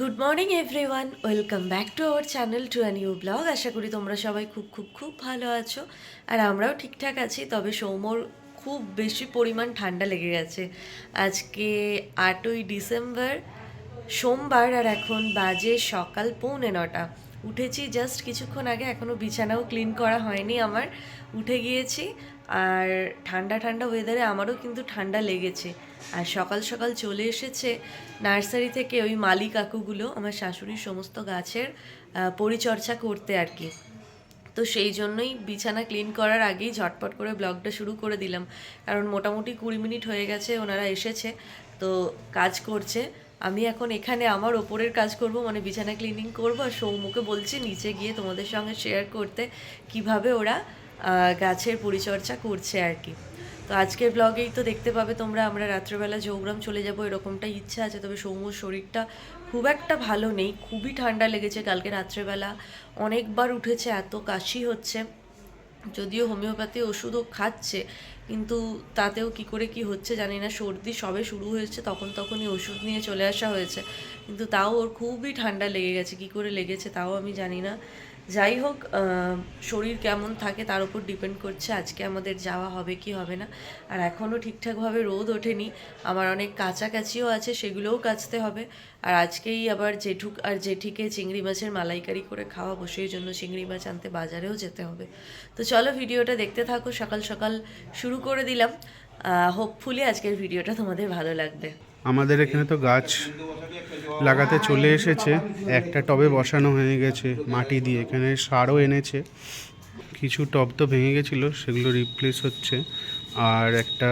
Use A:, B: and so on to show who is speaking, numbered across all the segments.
A: Good morning everyone welcome back to our channel to a new blog আশা করি তোমরা সবাই খুব খুব খুব ভালো আছো। আর আমরাও ঠিকঠাক আছি, তবে সৌমর খুব বেশি পরিমাণ ঠান্ডা লেগে গেছে। আজকে আটই ডিসেম্বর, সোমবার, আর এখন বাজে সকাল পৌনে নটা। উঠেছি জাস্ট কিছুক্ষণ আগে এখনও বিছানাও ক্লিন করা হয়নি আমার। উঠে গিয়েছি, আর ঠান্ডা ঠান্ডা ওয়েদারে আমারও কিন্তু ঠান্ডা লেগেছে। আর সকাল সকাল চলে এসেছে নার্সারি থেকে ওই মালি কাকুগুলো, আমার শাশুড়ির সমস্ত গাছের পরিচর্যা করতে আর কি। তো সেই জন্যই বিছানা ক্লিন করার আগেই ঝটপট করে ব্লগটা শুরু করে দিলাম। কারণ মোটামুটি কুড়ি মিনিট হয়ে গেছে, ওনারা এসেছে, তো কাজ করছে। আমি এখন এখানে আমার ওপরের কাজ করব মানে বিছানা ক্লিনিং করব, আর সৌমুকে বলছি নিচে গিয়ে তোমাদের সঙ্গে শেয়ার করতে কীভাবে ওরা গাছের পরিচর্যা করছে আর কি। তো আজকের ব্লগেই তো দেখতে পাবে তোমরা, আমরা রাত্রেবেলা চৌগ্রাম চলে যাব এরকমটা ইচ্ছা আছে। তবে সৌম্যর শরীরটা খুব একটা ভালো নেই, খুবই ঠান্ডা লেগেছে কালকে রাত্রেবেলা। অনেকবার উঠেছে, এত কাশি হচ্ছে। যদিও হোমিওপ্যাথি ওষুধও খাচ্ছে, কিন্তু তাতেও কি করে কি হচ্ছে জানি না। সর্দি সবে শুরু হয়েছে, তখন তখনই ওষুধ নিয়ে চলে আসা হয়েছে। কিন্তু তাও ওর খুবই ঠান্ডা লেগে গেছে, কি করে লেগেছে তাও আমি জানি না। যাই হোক শরীর কেমন থাকে তার উপর ডিপেন্ড করছে আজকে আমাদের যাওয়া হবে কি হবে না। আর এখনও ঠিকঠাকভাবে রোদ ওঠেনি, আমার অনেক কাছাকাছিও আছে, সেগুলোও কাচতে হবে। আর আজকেই আবার জেঠুক আর জেঠিকে চিংড়ি মাছের মালাইকারি করে খাওয়াবো, সেই জন্য চিংড়ি মাছ আনতে বাজারেও যেতে হবে। তো চলো ভিডিওটা দেখতে থাকো, সকাল সকাল শুরু করে দিলাম। হোপফুলি আজকের ভিডিওটা তোমাদের ভালো লাগবে।
B: আমাদের এখানে তো গাছ লাগাতে চলে এসেছে। একটা টবে বসানো হয়ে গেছে মাটি দিয়ে। এখানে সারও এনেছে। কিছু টব তো ভেঙে গেছিল, সেগুলো রিপ্লেস হচ্ছে। আর একটা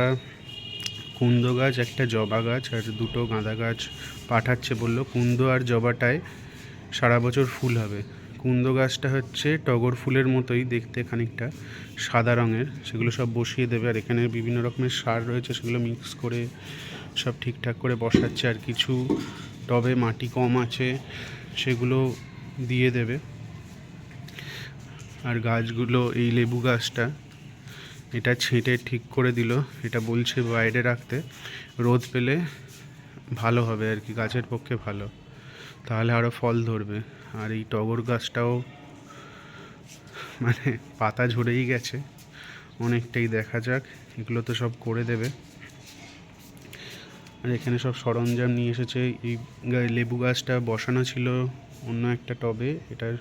B: কুন্দ গাছ, একটা জবা গাছ, আর দুটো গাঁদা গাছ পাঠাচ্ছে বলল। কুন্দ আর জবাটায় সারা বছর ফুল হবে। কুন্দ গাছটা হচ্ছে টগর ফুলের মতোই দেখতে খানিকটা, সাদা রঙের। সেগুলো সব বসিয়ে দেবে। আর এখানে বিভিন্ন রকমের সার রয়েছে, সেগুলো মিক্স করে সব ঠিকঠাক করে বসাচ্ছে আর কিছু টবে মাটি কম আছে, সেগুলো দিয়ে দেবে। আর গাছগুলো, এই লেবু গাছটা, এটা ছেঁটে ঠিক করে দিল, এটা বলছে বাইরে রাখতে। রোদ পেলে ভালো হবে আর কি, গাছের পক্ষে ভালো। তাহলে আরও ফল ধরবে। আর এই টগর গাছটাও মানে পাতা ঝরেই গেছে, অনেকটাই দেখা যাক, এগুলো তো সব করে দেবে। আর এখানে সব সরঞ্জাম নিয়ে এসেছে। এই লেবু গাছটা বসানো ছিল অন্য একটা টবে। এটার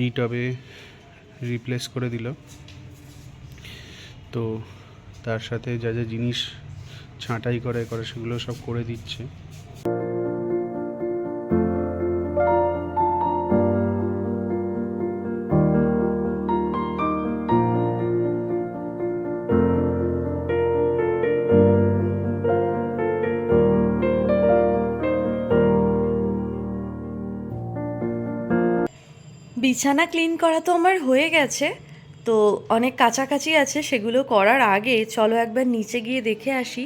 B: এই টবে রিপ্লেস করে দিল। তো তার সাথে যা যা জিনিস ছাঁটাই করে করে সেগুলো সব করে দিচ্ছে।
A: বিছানা ক্লিন করা তো আমার হয়ে গেছে। তো অনেক কাছাকাছি আছে, সেগুলো করার আগে চলো একবার নিচে গিয়ে দেখে আসি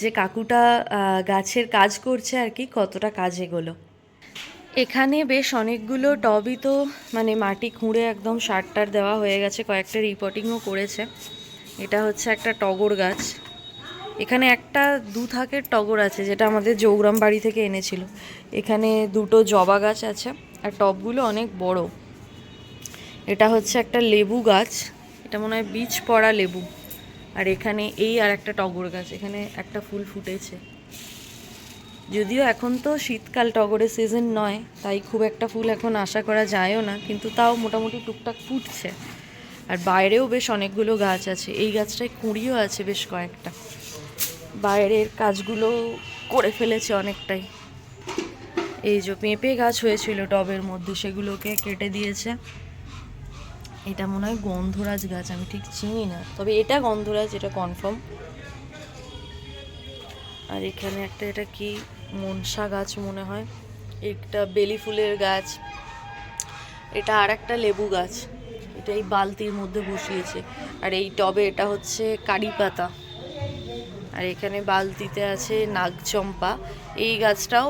A: যে কাকুটা গাছের কাজ করছে আর কি, কতটা কাজ এগোলো। এখানে বেশ অনেকগুলো টবই তো মানে মাটি খুঁড়ে একদম সারটার দেওয়া হয়ে গেছে, কয়েকটা রিপোর্টিংও করেছে। এটা হচ্ছে একটা টগর গাছ। এখানে একটা দু থাকের টগর আছে, যেটা আমাদের জৌগ্রাম বাড়ি থেকে এনেছিল। এখানে দুটো জবা গাছ আছে, আর টবগুলো অনেক বড়। এটা হচ্ছে একটা লেবু গাছ। এটা মনে হয় বীজ পড়া লেবু। আর এখানে এই আর একটা টগর গাছ। এখানে একটা ফুল ফুটেছে। যদিও এখন তো শীতকাল টগরের সিজন নয়, তাই খুব একটা ফুল এখন আশা করা যায়ও না, কিন্তু তাও মোটামুটি টুকটাক ফুটছে। আর বাইরেও বেশ অনেকগুলো গাছ আছে। এই গাছটায় কুঁড়িও আছে বেশ কয়েকটা। বাইরের কাজগুলো করে ফেলেছে অনেকটাই। এই যে পেঁপে গাছ হয়েছিল টবের মধ্যে, সেগুলোকে কেটে দিয়েছে। এটা মনে হয় গন্ধরাজ গাছ, আমি ঠিক চিনি না। তবে এটা গন্ধরাজ, এটা কনফার্ম আর এখানে একটা, এটা কি মনসা গাছ মনে হয়। একটা বেলি ফুলের গাছ। এটা আর একটা লেবু গাছ। এটা এই বালতির মধ্যে বসিয়েছে। আর এই টবে এটা হচ্ছে কারি পাতা। আর এখানে বালতিতে আছে নাগচম্পা। এই গাছটাও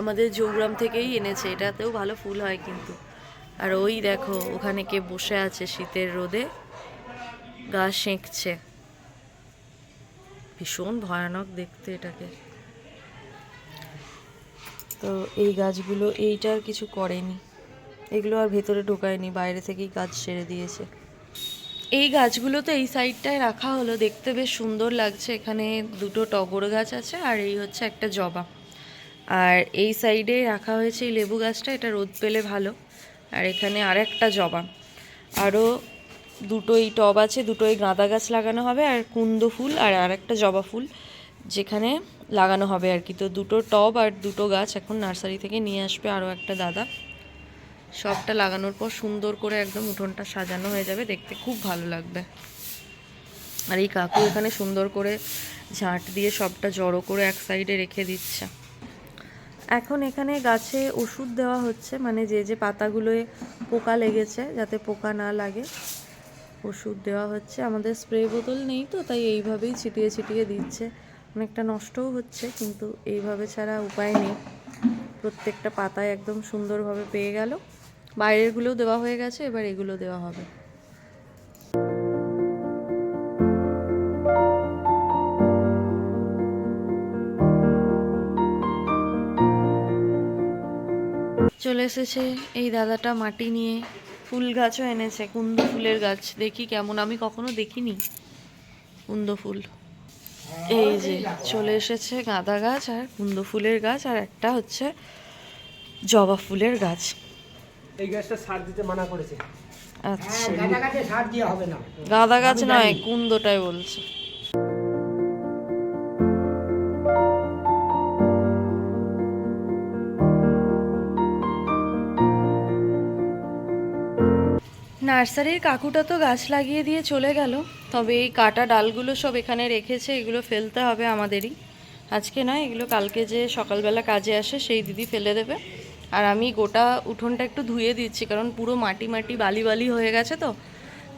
A: আমাদের জৌগ্রাম থেকেই এনেছে। এটাতেও ভালো ফুল হয় কিন্তু। আর ওই দেখো, ওখানে কে বসে আছে শীতের রোদে, গা সেঁকছে। ভীষণ ভয়ানক দেখতে এটাকে। তো এই গাছগুলো এইটার কিছু করেনি। এগুলো আর ভেতরে ঢোকায়নি, বাইরে থেকেই গাছ সেরে দিয়েছে। এই গাছগুলো তো এই সাইডটায় রাখা হলো, দেখতে বেশ সুন্দর লাগছে। এখানে দুটো টগর গাছ আছে আর এই হচ্ছে একটা জবা। আর এই সাইডে রাখা হয়েছে এই লেবু গাছটা, এটা রোদ পেলে ভালো। আর এখানে আর একটা জবা আরও দুটোই টব আছে দুটোই গাঁদা গাছ লাগানো হবে আর কুন্দ ফুল আর আরেকটা জবা ফুল যেখানে লাগানো হবে আর কি। তো দুটো টব আর দুটো গাছ এখন নার্সারি থেকে নিয়ে আসবে আরও একটা দাদা। সবটা লাগানোর পর সুন্দর করে একদম উঠোনটা সাজানো হয়ে যাবে, দেখতে খুব ভালো লাগবে। আর এই কাকু এখানে সুন্দর করে ঝাঁট দিয়ে সবটা জড়ো করে এক সাইডে রেখে দিচ্ছে। এখন এখানে গাছে ওষুধ দেওয়া হচ্ছে মানে যে যে পাতাগুলোয় পোকা লেগেছে যাতে পোকা না লাগে, ওষুধ দেওয়া হচ্ছে। আমাদের স্প্রে বোতল নেই তো, তাই এইভাবেই ছিটিয়ে ছিটিয়ে দিচ্ছে। অনেকটা নষ্টও হচ্ছে, কিন্তু এইভাবে ছাড়া উপায় নেই। প্রত্যেকটা পাতায় একদম সুন্দরভাবে পেয়ে গেল। বাইরেরগুলোও দেওয়া হয়ে গেছে, এবার এগুলো দেওয়া হবে। চলে এসেছে। এই দাদাটা মাটি নিয়ে ফুল গাছও এনেছে কুন্দ ফুলের গাছ। দেখি কেমন আমি কখনো দেখিনি কুন্দ ফুল। এই যে চলে এসেছে গাঁদা গাছ আর কুন্দ ফুলের গাছ আর একটা হচ্ছে জবা ফুলের গাছ।
C: এই গাছটা সার দিতে মানা করেছে।
A: আচ্ছা।
C: গাঁদা গাছে সার দিয়ে হবে না।
A: গাঁদা গাছ নয় কুন্দটাই বলছে। নার্সারির কাকুটা তো গাছ লাগিয়ে দিয়ে চলে গেল। তবে এই কাটা ডালগুলো সব এখানে রেখেছে, এগুলো ফেলতে হবে আমাদেরই। আজকে নয়, এগুলো কালকে যে সকালবেলা কাজে আসে, সেই দিদি ফেলে দেবে। আর আমি গোটা উঠোনটা একটু ধুয়ে দিচ্ছি, কারণ পুরো মাটি মাটি বালি বালি হয়ে গেছে তো।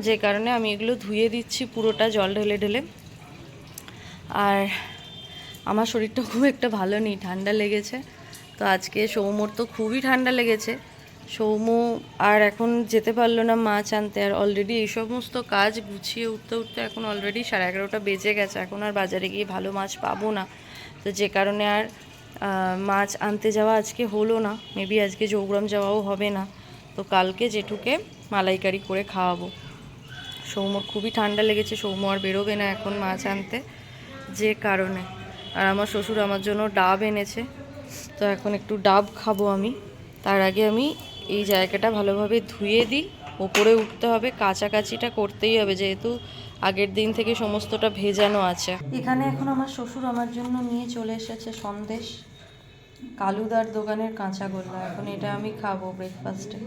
A: যে কারণে আমি এগুলো ধুয়ে দিচ্ছি, পুরোটা জল ঢেলে ঢেলে। আর আমার শরীরটা খুব একটা ভালো নেই, ঠান্ডা লেগেছে। তো আজকে সৌমর তো খুবই ঠান্ডা লেগেছে। সৌম আর এখন যেতে পারল না মাছ আনতে, আর অলরেডি এই সমস্ত কাজ গুছিয়ে উঠতে উঠতে এখন অলরেডি সাড়ে এগারোটা বেজে গেছে। এখন আর বাজারে গিয়ে ভালো মাছ পাবো না। তো যে কারণে আর মাছ আনতে যাওয়া আজকে হলো না। মেবি আজকে জৌগ্রাম যাওয়াও হবে না। তো কালকে জেঠুকে মালাইকারি করে খাওয়াবো। সৌমর খুবই ঠান্ডা লেগেছে, সৌম আর বেরোবে না এখন মাছ আনতে। যে কারণে। আর আমার শ্বশুর আমার জন্য ডাব এনেছে। তো এখন একটু ডাব খাব আমি। তার আগে আমি এই জায়গাটা ভালোভাবে ধুয়ে দিই। ওপরে উঠতে হবে কাচাকাচিটা করতেই হবে যেহেতু আগের দিন থেকে সমস্তটা ভেজানো আছে। এখানে এখন আমার শ্বশুর আমার জন্য নিয়ে চলে এসেছে সন্দেশ কালুদার দোকানের কাঁচা গোল্লা। এখন এটা আমি খাব ব্রেকফাস্টে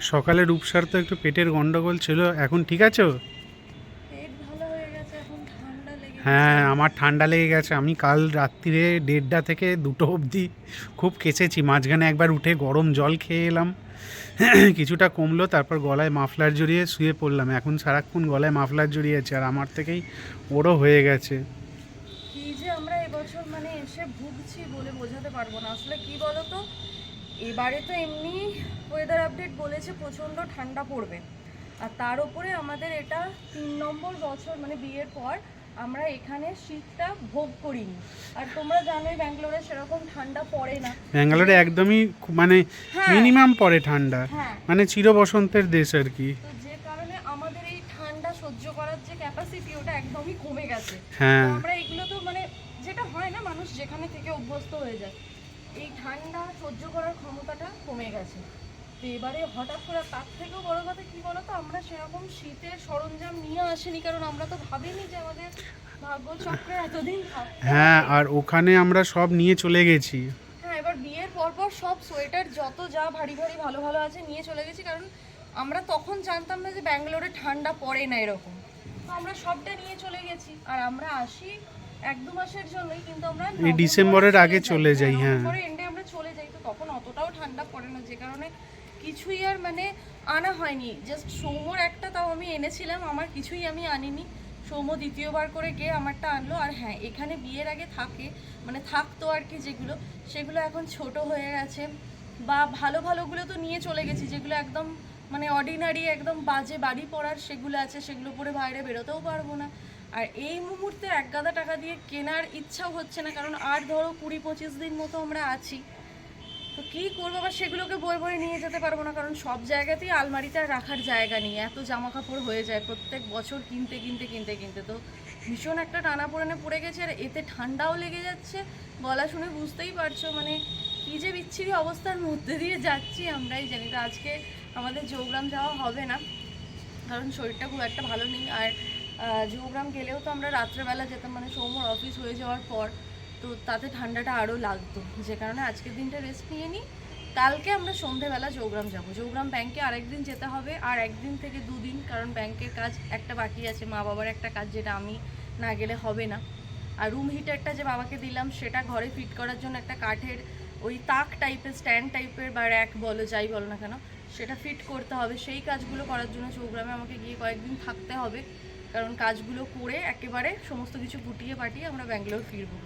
B: সকালে রূপসার তো একটু পেটের গন্ডগোল ছিল এখন ঠিক আছে ও?
A: পেট ভালো হয়ে গেছে এখন ঠান্ডা লেগে
B: হ্যাঁ আমার ঠান্ডা লেগে গেছে। আমি কাল রাত্রিরে দেড়টা থেকে দুটো অবধি খুব কেচেছি। মাঝখানে একবার উঠে গরম জল খেয়ে এলাম। কিছুটা কমলো, তারপর গলায় মাফলার জড়িয়ে শুয়ে পড়লাম। এখন সারাক্ষণ গলায় মাফলার জড়িয়েছে আর আমার থেকেই ওরও হয়ে গেছে।
A: কি যে আমরা এবছর মানে এসে ভুগছি বলে বোঝাতে পারব না। আসলে কি বলতো? এবারে তো এমনি ওয়েদার আপডেট বলেছে, প্রচণ্ড ঠান্ডা পড়বে। আর তার উপরে আমাদের এটা তিন নম্বর বছর মানে বিয়ের পর আমরা এখানে শীতটা ভোগ করিনি। আর তোমরা জানোই ব্যাঙ্গালোরে সেরকম ঠান্ডা পড়ে না।
B: ব্যাঙ্গালোরে একদমই মানে
A: হ্যাঁ।
B: মিনিমাম পড়ে ঠান্ডা।
A: হ্যাঁ।
B: মানে চির বসন্তের দেশ আর কি।
A: তো যে কারণে আমাদের এই ঠান্ডা সহ্য করার যে ক্যাপাসিটি ওটা একদমই কমে গেছে।
B: হ্যাঁ।
A: আমরা এগুলো তো মানে যেটা হয় না মানুষ যেখানে থেকে অভ্যস্ত হয়ে যায় এই ঠান্ডা সহ্য করার ক্ষমতাটা কমে গেছে। তো এবারে হঠাৎ করে তার থেকেও বড় কথা কি বলতো? আমরা সেরকম শীতের সরঞ্জাম নিয়ে আসিনি কারণ আমরা তো ভাবিনি যে আমাদের এতদিন
B: হ্যাঁ আর ওখানে আমরা সব নিয়ে চলে গেছি।
A: হ্যাঁ এবার বিয়ের পর পর সব সোয়েটার যত যা ভারী ভারী ভালো ভালো আছে নিয়ে চলে গেছি কারণ আমরা তখন জানতাম না যে ব্যাঙ্গালোরে ঠান্ডা পড়ে না এরকম। তো আমরা সবটা নিয়ে চলে গেছি আর আমরা আসি এক দু মাসের জন্যই কিন্তু আমরা
B: এই ডিসেম্বরের আগে চলে যাই, হ্যাঁ।
A: এন্ডে আমরা চলে যাই তো তখন অতটাও ঠান্ডা পড়ে না যে কারণে কিছুই আর মানে আনা হয়নি। জাস্ট সৌমর একটা তাও আমি এনেছিলাম, আমার কিছুই আমি আনিনি। সৌম দ্বিতীয়বার করে গিয়ে আমারটা আনলো। আর হ্যাঁ এখানে বিয়ের আগে থাকে মানে থাকতো আর কি যেগুলো, সেগুলো এখন ছোট হয়ে গেছে বা ভালো ভালোগুলো তো নিয়ে চলে গেছি, যেগুলো একদম মানে অর্ডিনারি একদম বাজে বাড়ি পড়ার সেগুলো আছে, সেগুলো পরে বাইরে বেরোতেও পারব না। আর এই মুহূর্তে এক গাদা টাকা দিয়ে কেনার ইচ্ছাও হচ্ছে না, কারণ আর ধরো কুড়ি পঁচিশ দিন মতো আমরা আছি। তো কী করব? আবার সেগুলোকে বয়ে বয়ে নিয়ে যেতে পারব না, কারণ সব জায়গাতেই আলমারিতে রাখার জায়গা নেই। এত জামা কাপড় হয়ে যায় প্রত্যেক বছর কিনতে কিনতে কিনতে কিনতে। তো ভীষণ একটা টানা পড়েনে পড়ে গেছে, আর এতে ঠান্ডাও লেগে যাচ্ছে। গলা শুনে বুঝতেই পারছ মানে কী যে বিচ্ছিরি অবস্থার মধ্যে দিয়ে যাচ্ছি আমরাই জানি। তো আজকে আমাদের যোগগ্রাম যাওয়া হবে না, কারণ শরীরটা খুব একটা ভালো নেই। আর যোগগ্রাম গেলেও তো আমরা রাত্রেবেলা যেতাম মানে সৌম্যর অফিস হয়ে যাওয়ার পর। তো তাতে ঠান্ডাটা আরও লাগতো। যে কারণে আজকের দিনটা রেস্ট নিয়ে নিই। কালকে আমরা সন্ধেবেলা যোগগ্রাম যাব। যোগগ্রাম ব্যাংকে আরেকদিন যেতে হবে আর একদিন থেকে দুদিন, কারণ ব্যাংকের কাজ একটা বাকি আছে, মা বাবার একটা কাজ যেটা আমি না গেলে হবে না। আর রুম হিটারটা যে বাবাকে দিলাম, সেটা ঘরে ফিট করার জন্য একটা কাঠের ওই তাক টাইপের স্ট্যান্ড টাইপের বা র্যাক বলো, যাই বলো না কেন, সেটা ফিট করতে হবে। সেই কাজগুলো করার জন্য চৌগ্রামে আমাকে গিয়ে কয়েকদিন থাকতে হবে। কারণ কাজগুলো করে একেবারে সমস্ত কিছু গুটিয়ে পাটিয়ে আমরা ব্যাঙ্গালোর ফিরবো।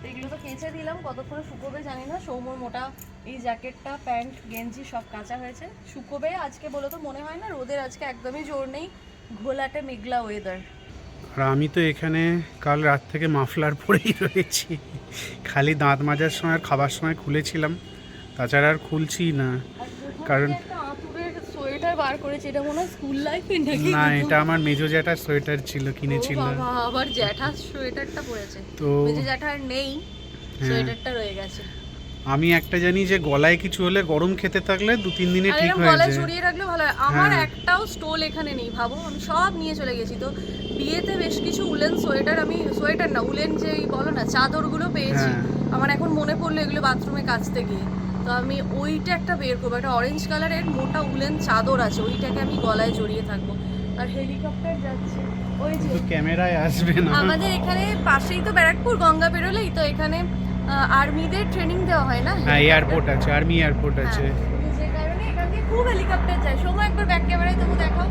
A: তো এগুলো তো কেচে দিলাম কতক্ষণে শুকোবে জানি না। সৌমর মোটা এই জ্যাকেটটা প্যান্ট গেঞ্জি সব কাঁচা হয়েছে। শুকোবে আজকে বলে তো মনে হয় না রোদের আজকে একদমই জোর নেই ঘোলাটে মেঘলা ওয়েদার
B: আর আমি তো এখানে কাল রাত থেকে মাফলার পরেই রয়েছি। খালি দাঁত মাজার সময় আর খাবার সময় খুলেছিলাম তাছাড়া আর খুলছি না। কারণ-
A: বার করেছে এটা মনে হয় স্কুল লাইফে নাকি?
B: না এটা আমার মেজো জ্যাঠার সোয়েটার ছিল কিনেছিল।
A: বাবা, আবার জ্যাঠার সোয়েটারটা পরেছে।
B: তো
A: মেজে জ্যাঠার নেই
B: হ্যাঁ।
A: সোয়েটারটা রয়ে গেছে।
B: আমি একটা জানি যে গলায় কিছু হলে গরম খেতে থাকলে দু তিন দিনে ঠিক হয়ে
A: গলায়
B: যায়।
A: জড়িয়ে রাখলে ভালো হয়। আমার
B: হ্যাঁ।
A: একটাও স্টোল এখানে নেই ভাবো আমি সব নিয়ে চলে গেছি। তো বিয়েতে বেশ কিছু উলেন সোয়েটার আমি সোয়েটার না উলেন যে বলো না চাদরগুলো পেয়েছি।
B: হ্যাঁ।
A: আমার এখন মনে পড়ল এগুলো বাথরুমে কাচতে গিয়ে। তো আমি ওইটা একটা বের করব। একটা অরেঞ্জ কালারের মোটা উলেন চাদর আছে ওইটাকে আমি গলায় জড়িয়ে থাকব। আর হেলিকপ্টার যাচ্ছে। ওই যে
B: ক্যামেরায় আসবে না।
A: আমাদের এখানে পাশেই তো ব্যারাকপুর গঙ্গা বেরোলেই তো এখানে আর্মিদের ট্রেনিং দেওয়া হয় না?
B: হ্যাঁ এয়ারপোর্ট আছে আর্মি এয়ারপোর্ট আছে।
A: হ্যাঁ, যে কারণে এখান দিয়ে খুব হেলিকপ্টার যায়। সময় একবার ব্যাক ক্যামেরায় তবু দেখাও।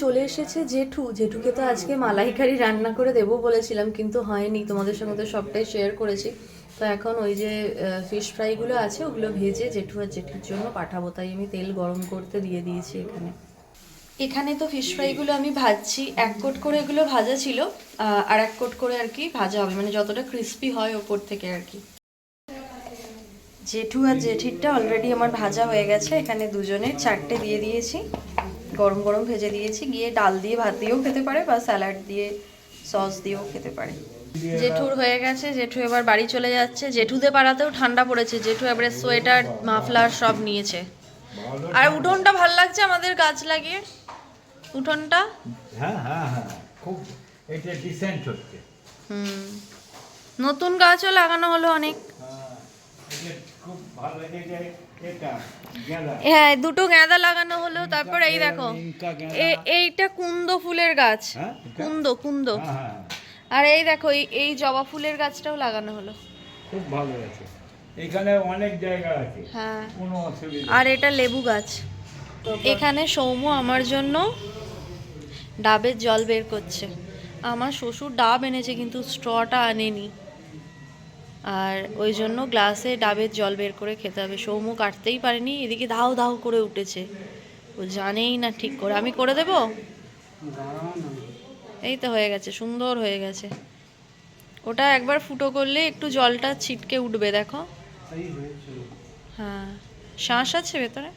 A: চলে এসেছে জেঠু। জেঠুকে তো আজকে মালাইকারি রান্না করে দেবো বলেছিলাম, কিন্তু হয়নি। তোমাদের সঙ্গে তো সবটাই শেয়ার করেছি। তো এখন ওই যে ফিশ ফ্রাইগুলো আছে, ওগুলো ভেজে জেঠু আর জেঠুর জন্য পাঠাবো। তাই আমি তেল গরম করতে দিয়ে দিয়েছি এখানে। এখানে তো ফিশ ফ্রাইগুলো আমি ভাজছি। এক কোট করে এগুলো ভাজা ছিল আর এক কোট করে আর কি ভাজা হবে। মানে যতটা ক্রিস্পি হয় ওপর থেকে আর কি। জেঠু আর জেঠিরটা অলরেডি আমার ভাজা হয়ে গেছে। এখানে দুজনের চারটে দিয়ে দিয়েছি। গরম গরম ভেজে দিয়েছি। গিয়ে ডাল দিয়ে ভাত দিয়েও খেতে পারে বা স্যালাড দিয়ে সস দিয়েও খেতে পারে। জেঠুর হয়ে গেছে। জেঠু এবার বাড়ি চলে যাচ্ছে। জেঠুদের পাড়াতেও ঠান্ডা পড়েছে। জেঠু এবারে সোয়েটার মাফলার সব নিয়েছে। আর উঠোনটা ভালো লাগছে আমাদের গাছ লাগিয়ে? উঠোনটা?
D: হ্যাঁ হ্যাঁ হ্যাঁ। খুব এটা ডিসেন্ট হচ্ছে।
A: হুম। নতুন গাছও লাগানো হলো অনেক।
D: হ্যাঁ, খুব ভালো।
A: হ্যাঁ দুটো গাঁদা লাগানো হলো তারপর এই দেখো এইটা কুন্দ ফুলের গাছ।
D: হ্যাঁ
A: কুন্দ কুন্দ।
D: হ্যাঁ হ্যাঁ
A: আর এই দেখো এই এই জবা ফুলের গাছটাও লাগানো হলো।
D: খুব ভালো আছে এখানে অনেক জায়গা আছে।
A: হ্যাঁ।
D: কোনো অসুবিধা
A: আর এটা লেবু গাছ। এখানে সৌম্য আমার জন্য ডাবের জল বের করছে। আমার শ্বশুর ডাব এনেছে কিন্তু স্ট্রটা আনেনি। আর ওই জন্য গ্লাসে ডাবের জল বের করে খেতে হবে। সৌমু কাটতেই পারেনি, এদিকে ধাও ধাও করে উঠেছে। ও জানেই না ঠিক করে। আমি করে দেব? এই তো হয়ে গেছে, সুন্দর হয়ে গেছে। ওটা একবার ফুটো করলে একটু জলটা ছিটকে উঠবে, দেখো। হ্যাঁ শ্বাস আছে ভেতরে?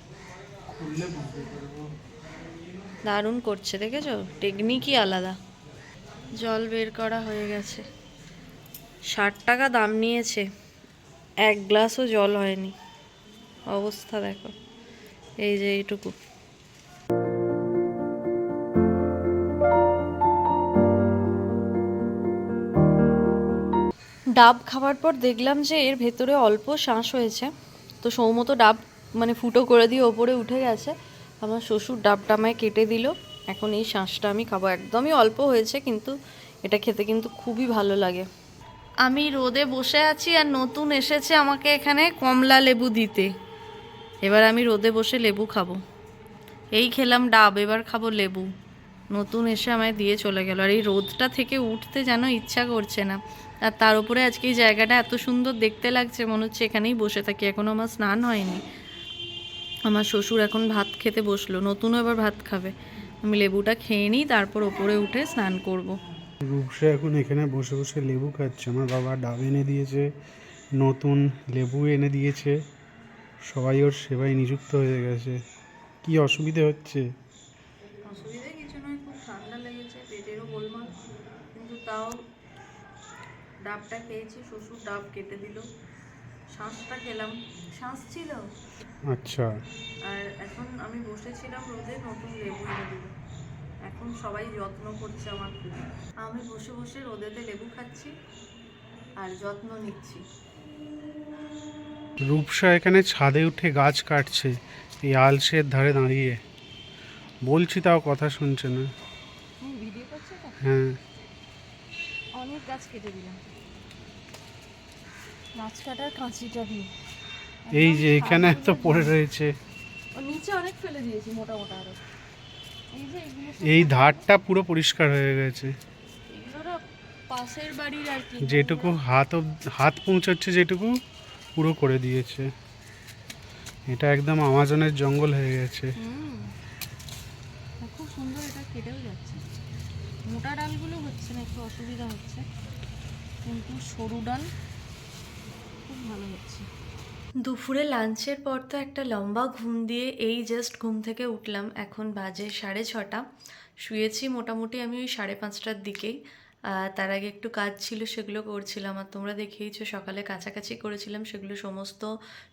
A: দারুণ করছে, দেখেছ? টেকনিকই আলাদা। জল বের করা হয়ে গেছে। ষাট টাকা দাম নিয়েছে। এক গ্লাসও জল হয়নি। অবস্থা দেখো। এই যে এইটুকু। ডাব খাওয়ার পর দেখলাম যে এর ভেতরে অল্প শ্বাস হয়েছে। তো সৌমত ডাব মানে ফুটো করে দিয়ে ওপরে উঠে গেছে। আমার শ্বশুর ডাবটা আমায় কেটে দিল। এখন এই শ্বাসটা আমি খাব। একদমই অল্প হয়েছে, কিন্তু এটা খেতে কিন্তু খুবই ভালো লাগে। আমি রোদে বসে আছি আর নতুন এসেছে আমাকে এখানে কমলা লেবু দিতে। এবার আমি রোদে বসে লেবু খাব। এই খেলাম ডাব, এবার খাব লেবু।
E: নতুন এসে আমায় দিয়ে চলে গেল। আর এই রোদটা থেকে উঠতে যেন ইচ্ছা করছে না। আর তার উপরে আজকে এই জায়গাটা এত সুন্দর দেখতে লাগছে, মনে হচ্ছে এখানেই বসে থাকি। এখনও আমার স্নান হয়নি। আমার শ্বশুর এখন ভাত খেতে বসল। নতুনও এবার ভাত খাবে। আমি লেবুটা খেয়ে নিই, তারপর ওপরে উঠে স্নান করব।
B: রূপসা এখন এখানে বসে বসে লেবু খাচ্ছে। আমার বাবা ডাব এনে দিয়েছে নতুন লেবু এনে দিয়েছে। সবাই ওর সেবায় নিযুক্ত হয়ে গেছে। কি অসুবিধে হচ্ছে?
E: অসুবিধা কিছু নয় খুব ঠান্ডা লেগেছে পেটেরও গোলমাল। কিন্তু তাও ডাবটা খেয়েছি শ্বশুর ডাব কেটে দিল। শ্বাসটা খেলাম শ্বাস ছিল।
B: আচ্ছা।
E: আর এখন আমি বসেছিলাম রোদে নতুন লেবু এনে দিল। এখন সবাই যত্ন করছে আমার খুব। আমি বসে বসে রোদেতে লেবু খাচ্ছি আর যত্ন নিচ্ছি।
B: রূপসা এখানে ছাদে উঠে গাছ কাটছে এই আলসের ধারে দাঁড়িয়ে। বলছি তাও কথা শুনছে না।
E: ভিডিও করছে তো?
B: হ্যাঁ।
E: অনেক গাছ কেটে দিলাম। গাছ কাটার কাঁচিটা দিয়ে।
B: এই যে এখানে এত পড়ে রয়েছে।
E: নিচে অনেক ফেলে দিয়েছি মোটা মোটা আরও। এই
B: ধারটা পুরো পরিষ্কার হয়ে গেছে।
E: পাশের বাড়ির আর কি।
B: যেটুকু হাত হাত পৌঁছাচ্ছে যেটুকু পুরো করে দিয়েছে। এটা একদম আমাজনের জঙ্গল হয়ে গেছে।
E: খুব সুন্দর এটা কেটেও যাচ্ছে। মোটা ডালগুলো হচ্ছে না একটু অসুবিধা হচ্ছে। কিন্তু সরু ডাল খুব ভালো হচ্ছে।
A: দুপুরে লাঞ্চের পর তো একটা লম্বা ঘুম দিয়ে এই জাস্ট ঘুম থেকে উঠলাম। এখন বাজে সাড়ে ছটা। শুয়েছি মোটামুটি আমি ওই সাড়ে পাঁচটার দিকেই। তার আগে একটু কাজ ছিল, সেগুলো করছিলাম। আর তোমরা দেখেইছো সকালে কাছাকাছি করেছিলাম, সেগুলো সমস্ত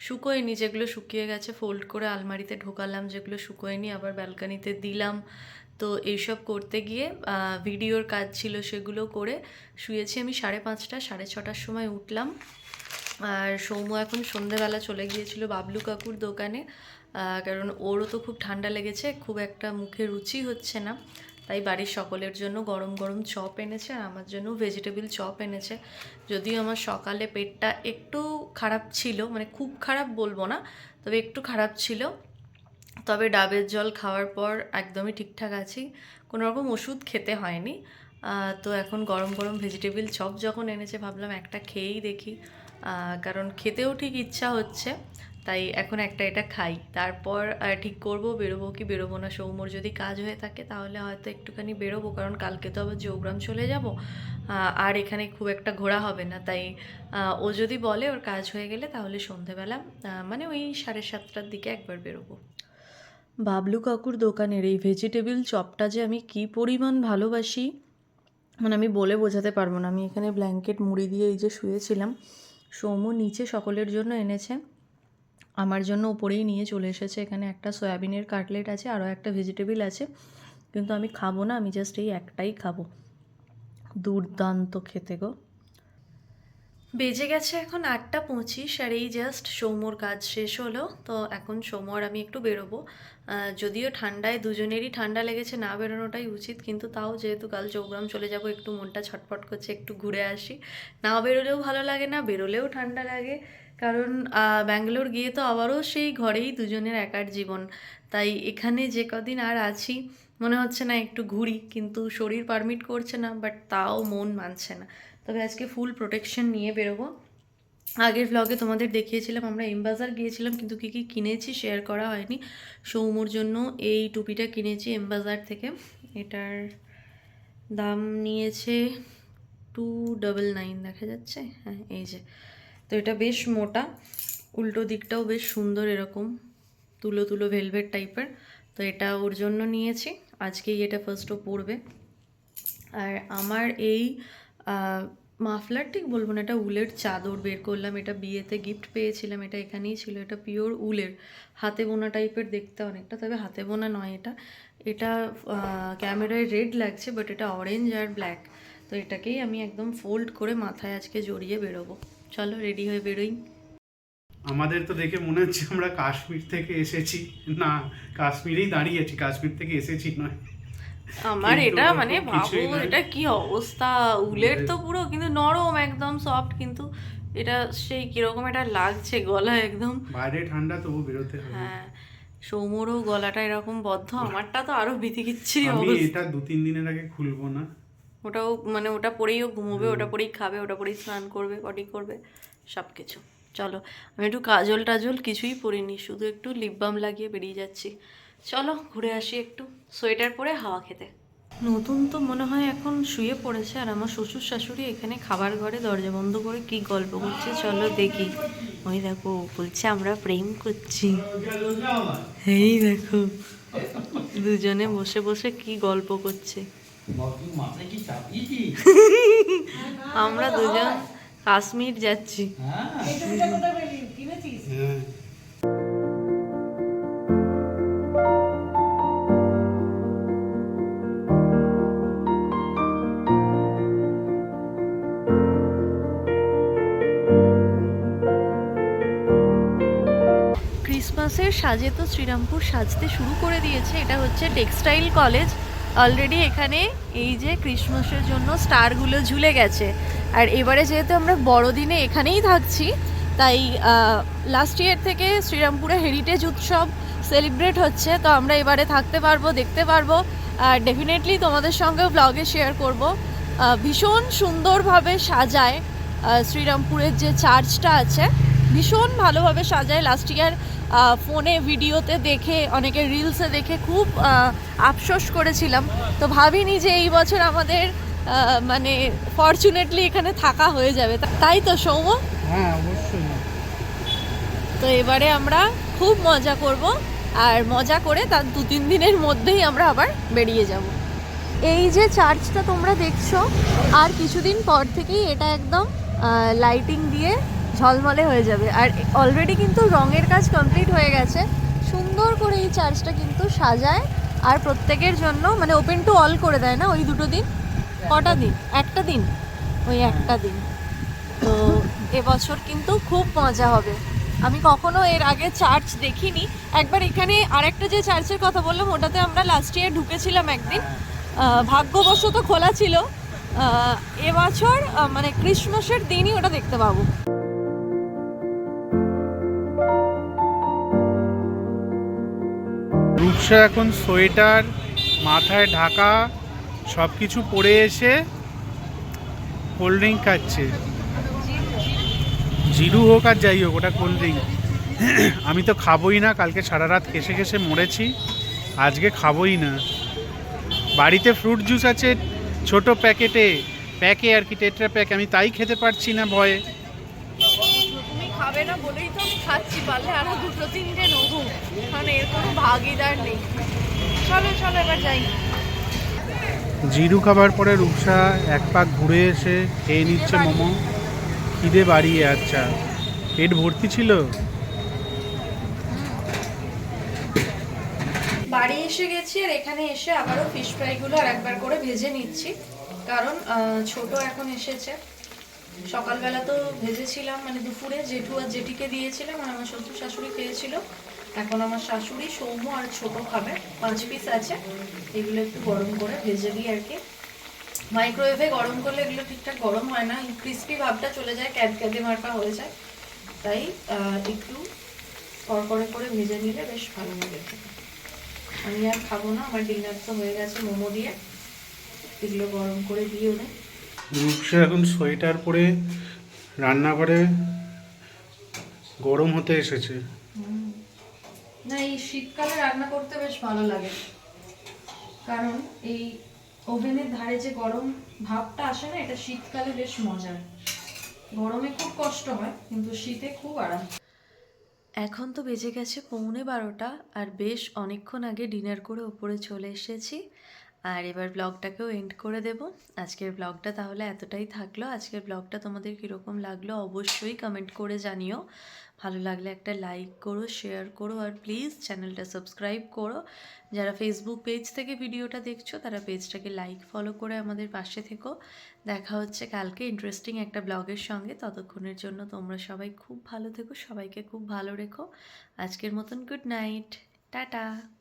A: শুকোয়নি, যেগুলো শুকিয়ে গেছে ফোল্ড করে আলমারিতে ঢোকালাম, যেগুলো শুকোয়নি আবার ব্যালকানিতে দিলাম। তো এইসব করতে গিয়ে ভিডিওর কাজ ছিল সেগুলো করে শুয়েছি আমি সাড়ে পাঁচটা, সাড়ে ছটার সময় উঠলাম। আর সৌম্য এখন সন্ধেবেলা চলে গিয়েছিল বাবলু কাকুর দোকানে কারণ ওরও তো খুব ঠান্ডা লেগেছে, খুব একটা মুখে রুচি হচ্ছে না, তাই বাড়ির সকলের জন্য গরম গরম চপ এনেছে আর আমার জন্য ভেজিটেবল চপ এনেছে। যদিও আমার সকালে পেটটা একটু খারাপ ছিল মানে খুব খারাপ বলব না, তবে একটু খারাপ ছিল। তবে ডাবের জল খাওয়ার পর একদমই ঠিকঠাক আছি, কোনো রকম ওষুধ খেতে হয়নি। তো এখন গরম গরম ভেজিটেবল চপ যখন এনেছে, ভাবলাম একটা খেয়েই দেখি। কারণ খেতেও ঠিক ইচ্ছা হচ্ছে, তাই এখন একটা এটা খাই। তারপর ঠিক করব, বেরোবো কি বেরোবো না, সৌমর যদি কাজ হয়ে থাকে তাহলে হয়তো একটুখানি বেরোবো, কারণ কালকে তো আবার জৌগ্রাম চলে যাব। আর এখানে খুব একটা ঘোরা হবে না, তাই ও যদি বলে ওর কাজ হয়ে গেলে তাহলে সন্ধেবেলা মানে ওই সাড়ে সাতটার দিকে একবার বেরোবো। বাবলু কাকুর দোকানের এই ভেজিটেবল চপটা যে আমি কি পরিমাণ ভালোবাসি মানে আমি বলে বোঝাতে পারব না। আমি এখানে ব্ল্যাঙ্কেট মুড়ি দিয়ে এই যে শুয়েছিলাম সৌম্য নিচে সকলের জন্য এনেছে। আমার জন্য ওপরেই নিয়ে চলে এসেছে। এখানে একটা সয়াবিনের কাটলেট আছে, আরও একটা ভেজিটেবিল আছে। কিন্তু আমি খাব না, আমি জাস্ট এই একটাই খাব। দুর্দান্ত খেতে গো। বেজে গেছে এখন আটটা পঁচিশ আর এই জাস্ট সৌম্যর কাজ শেষ হলো। তো এখন সৌম্য আমি একটু বেরোবো। যদিও ঠান্ডায়, দুজনেরই ঠান্ডা লেগেছে, না বেরোনোটাই উচিত, কিন্তু তাও যেহেতু কাল চৌগ্রাম চলে যাব, একটু মনটা ছটফট করছে, একটু ঘুরে আসি। না বেরোলেও ভালো লাগে, না বেরোলেও ঠান্ডা লাগে। কারণ ব্যাঙ্গালোর গিয়ে তো আবারও সেই ঘরেই দুজনের একার জীবন। তাই এখানে যে কদিন আর আছি, মনে হচ্ছে না একটু ঘুরি, কিন্তু শরীর পারমিট করছে না বাট তাও মন মানছে না। তবে আজকে ফুল প্রোটেকশন নিয়ে বেরোবো। আগের ভ্লগে তোমাদের দেখিয়েছিলাম, আমরা এমবাজার গিয়েছিলাম, কিন্তু কী কী কিনেছি শেয়ার করা হয়নি। সৌমুর জন্য এই টুপিটা কিনেছি এমবাজার থেকে। এটার দাম নিয়েছে টু ডাবল নাইন দেখা যাচ্ছে? হ্যাঁ এই যে। তো এটা বেশ মোটা, উল্টো দিকটাও বেশ সুন্দর এরকম, তুলো তুলো ভেলভেট টাইপের তো এটা ওর জন্য নিয়েছি, আজকেই এটা ফার্স্টও পরবে। আর আমার এই মাফলার ঠিক বলব না, এটা উলের চাদর বের করলাম, এটা বিয়েতে গিফট পেয়েছিলাম, এটা এখানেই ছিল, এটা পিওর উলের। হাতে বোনা টাইপের দেখতে অনেকটা, তবে হাতে বোনা নয় এটা। এটা ক্যামেরায় রেড লাগছে বাট এটা অরেঞ্জ আর ব্ল্যাক তো এটাকেই আমি একদম ফোল্ড করে মাথায় আজকে জড়িয়ে বেরোবো। চলো রেডি হয়ে বেরোই।
B: আমাদের তো দেখে মনে হচ্ছে আমরা কাশ্মীর থেকে এসেছি। না, কাশ্মীরেই দাঁড়িয়ে আছি, কাশ্মীর থেকে এসেছি নয়।
A: আমার এটা মানে ভাবো এটা কি অবস্থা? উলের তো পুরো কিন্তু নরম একদম সফট কিন্তু এটা সেই কীরকম এটা লাগছে গলা একদম।
B: বাইরে ঠান্ডা তবু বেরোতে হবে।
A: হ্যাঁ সৌমরও গলাটা এরকম বদ্ধ আমারটা তো আরও বিধিকিচ্ছিরি
B: আমি এটা দু তিন দিনের আগে খুলবো না।
A: ওটাও মানে ওটা পরেই ও ঘুমোবে ওটা পরেই খাবে ওটা পরেই স্নান করবে পটি করবে সব কিছু চলো আমি একটু কাজল টাজল কিছুই পরিনি শুধু একটু লিপ বাম লাগিয়ে বেরিয়ে যাচ্ছি। চলো ঘুরে আসি একটু সোয়েটার পরে হাওয়া খেতে। নতুন তো মনে হয় এখন শুয়ে পড়েছে আর আমার শ্বশুর শাশুড়ি এখানে খাবার ঘরে দরজা বন্ধ করে কি গল্প করছে চলো দেখি। ওই দেখো বলছে আমরা প্রেম করছি। এই দেখো দুজনে বসে বসে কি গল্প করছে। আমরা দুজন কাশ্মীর যাচ্ছি।
B: হ্যাঁ
A: সাজে তো শ্রীরামপুর সাজতে শুরু করে দিয়েছে। এটা হচ্ছে টেক্সটাইল কলেজ। অলরেডি এখানে এই যে ক্রিসমাসের জন্য স্টারগুলো ঝুলে গেছে। আর এবারে যেহেতু আমরা বড়দিনে এখানেই থাকছি, তাই লাস্ট ইয়ার থেকে শ্রীরামপুরে হেরিটেজ উৎসব সেলিব্রেট হচ্ছে। তো আমরা এবারে থাকতে পারব, দেখতে পারব। আর ডেফিনেটলি তোমাদের সঙ্গে ব্লগে শেয়ার করব। ভীষণ সুন্দরভাবে সাজায় শ্রীরামপুরের যে চার্চটা আছে, ভীষণ ভালোভাবে সাজায়। লাস্ট ইয়ার ফোনে ভিডিওতে দেখে অনেকে রিলসে দেখে খুব আফসোস করেছিলাম। তো ভাবিনি যে এই বছর আমাদের মানে ফর্চুনেটলি এখানে থাকা হয়ে যাবে। তাই তো সৌম
B: হ্যাঁ অবশ্যই।
A: তো এবারে আমরা খুব মজা করব আর মজা করে তার দু তিন দিনের মধ্যেই আমরা আবার বেরিয়ে যাব। এই যে চার্চটা তোমরা দেখছ আর কিছুদিন পর থেকেই এটা একদম লাইটিং দিয়ে ঝলমলে হয়ে যাবে। আর অলরেডি কিন্তু রঙের কাজ কমপ্লিট হয়ে গেছে। সুন্দর করে এই চার্চটা কিন্তু সাজায় আর প্রত্যেকের জন্য মানে ওপেন টু অল করে দেয় না ওই দুটো দিন? কটা দিন? একটা দিন? ওই একটা দিন। তো এবছর কিন্তু খুব মজা হবে। আমি কখনো এর আগে চার্চ দেখিনি। একবার এখানে আরেকটা যে চার্চের কথা বললাম, ওটাতে আমরা লাস্ট ইয়ার ঢুকেছিলাম একদিন। ভাগ্যবশত খোলা ছিল। এবছর মানে ক্রিসমাসের দিনই ওটা দেখতে পাবো।
B: রূপসা এখন সোয়েটার, মাথায় ঢাকা সব কিছু পরে এসে কোল্ড ড্রিঙ্ক খাচ্ছে। জিরু হোক আর যাই হোক, ওটা কোল্ড ড্রিঙ্ক আমি তো খাবোই না, কালকে সারা রাত কেসে কেসে মরেছি, আজকে খাবোই না। বাড়িতে ফ্রুট জুস আছে ছোট প্যাকেটে, প্যাকে আর কি টেট্রা প্যাক আমি তাই খেতে পারছি না ভয়ে।
E: খাবে না বলেই তো আমি খাচ্ছি পারলে আরও দুটো তিনটে নবু। কারণ এর কোনো ভাগিদার নেই। চলো চলো এবার যাই।
B: জিরু খাবার পরে রূপসা এক পাক ঘুরে এসে খেয়ে নিচ্ছে মোমো। খিদে বাড়িয়ে আচ্ছা। পেট ভর্তি ছিল?
A: বাড়ি এসে গেছি আর এখানে এসে আবারও ফিশ ফ্রাইগুলো আর একবার করে ভেজে নিচ্ছি। কারণ ছোট এখন এসেছে। সকালবেলা তো ভেজেছিলাম মানে দুপুরে জেঠু আর জেঠিকে দিয়েছিলাম আর আমার শ্বশুর শাশুড়ি খেয়েছিল। এখন আমার শাশুড়ি সৌম্য আর ছোট খাবে, পাঁচ পিস আছে। এগুলো একটু গরম করে ভেজে দিই আর কি। মাইক্রোওয়েভে গরম করলে এগুলো ঠিকঠাক গরম হয় না ক্রিস্পি ভাবটা চলে যায়, ক্যাদ ক্যাদে মার্কা হয়ে যায়। তাই একটু কড়কড়ে করে ভেজে নিলে বেশ ভালো লাগে। আমি আর খাব না, আমার ডিনার তো হয়ে গেছে মোমো দিয়ে। এগুলো গরম করে দিয়ে ওদের
B: রূপসা এখন সোয়েটার পরে রান্নাঘরে গরম হতে এসেছে।
A: না এই শীতকালে রান্না করতে বেশ ভালো লাগে। কারণ এই ওভেনের ধারে যে গরম ভাবটা আসে না এটা শীতকালে বেশ মজার। গরমে খুব কষ্ট হয় কিন্তু শীতে খুব আরাম। এখন তো বেজে গেছে পৌনে বারোটা আর বেশ অনেকক্ষণ আগে ডিনার করে ওপরে চলে এসেছি। আর এবার ব্লগটাকেও এন্ড করে দেব। আজকের ব্লগটা তাহলে এতটাই থাকল। আজকের ব্লগটা তোমাদের কীরকম লাগল অবশ্যই কমেন্ট করে জানিও। ভালো লাগলে একটা লাইক করো শেয়ার করো, আর প্লিজ চ্যানেলটা সাবস্ক্রাইব করো। যারা ফেসবুক পেজ থেকে ভিডিওটা দেখছ, তারা পেজটাকে লাইক ফলো করে আমাদের পাশে থেকো। দেখা হচ্ছে কালকে ইন্টারেস্টিং একটা ব্লগের সঙ্গে। ততক্ষণের জন্য তোমরা সবাই খুব ভালো থেকো, সবাইকে খুব ভালো রেখো। আজকের মতন গুড নাইট টাটা।